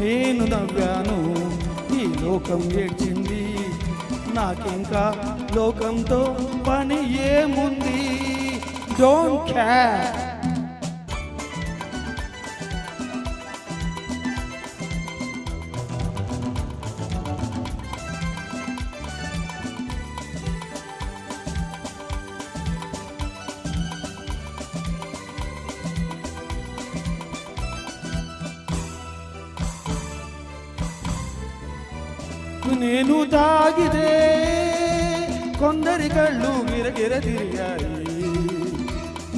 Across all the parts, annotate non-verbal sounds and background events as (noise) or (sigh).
నేను నవ్వాను. ఈ లోకం ఏడ్చింది. నాకింకా లోకంతో పని ఏముంది? డోంట్ కేర్ నేను తాగితే కొందరి కళ్ళు గిరగిర తిరిగాయి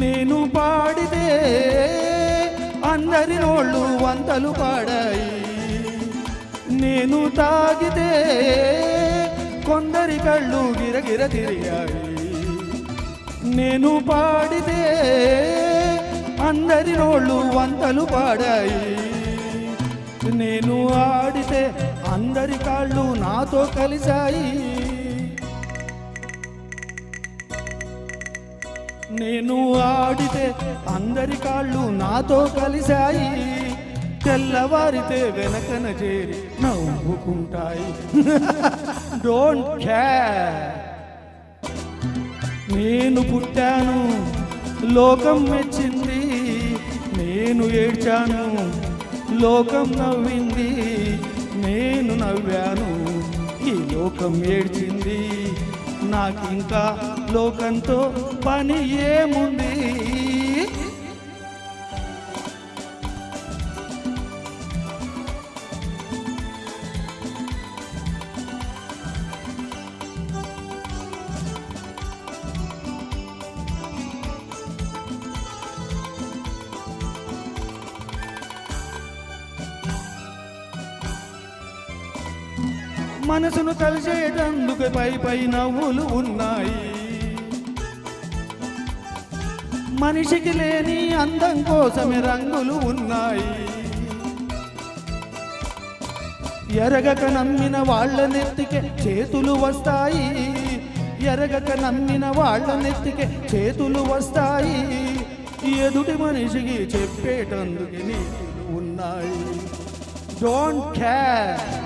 నేను పాడితే అందరి నోళ్ళు వంతలు పాడాయి నేను తాగితే కొందరి కళ్ళు గిరగిర తిరిగాయి నేను పాడితే అందరి నోళ్ళు వంతలు పాడాయి నేను ఆడితే అందరి కాళ్ళు నాతో కలిశాయి. నేను ఆడితే అందరి కాళ్ళు నాతో కలిశాయి. తెల్లవారితే వెనకన చేరి నవ్వుకుంటాయి. (laughs) డోంట్ కేర్ నేను పుట్టాను లోకం మెచ్చింది. నేను ఏడ్చాను లోకం నవ్వింది. నేను నవ్వాను. ఈ లోకం ఏడ్చింది. నాకింకా లోకంతో పని ఏముంది? మనసును కలిసేటందుకు పై పై నవ్వులు ఉన్నాయి. మనిషికి లేని అందం కోసమే రంగులు ఉన్నాయి. ఎరగక నమ్మిన వాళ్ళ నెత్తికే చేతులు వస్తాయి. ఎరగక నమ్మిన వాళ్ళ నెత్తికే చేతులు వస్తాయి. ఎదుటి మనిషికి చెప్పేటందుకు నీతులు ఉన్నాయి. డోంట్ కేర్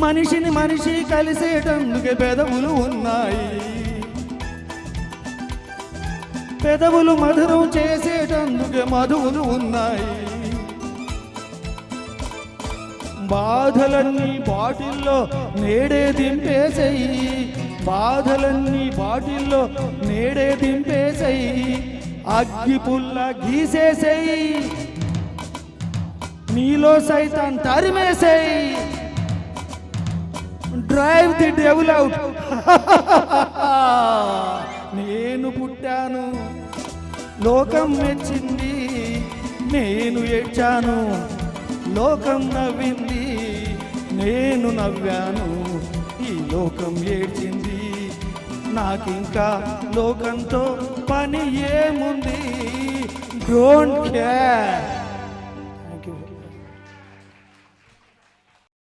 మనిషిని మనిషి కలిసేటందుకే పెదవులు ఉన్నాయి. పెదవులు మధురం చేసేటందుకే మధువులు ఉన్నాయి. బాధలన్నీ బాటిల్లో నేడే దింపేసేయి. బాధలన్నీ బాటిల్లో నేడే దింపేసేయి. అగ్గి పుల్ల గీసేసేయి. నీలో సైతం తరిమేసేయి. డ్రైవ్ ది డెవల్ అవుట్ నేను పుట్టాను. లోకం మెచ్చింది. నేను ఏడ్చాను. లోకం నవ్వింది. నేను నవ్వాను. ఈ లోకం ఏడ్చింది. నాకింకా లోకంతో పని ఏముంది? Don't care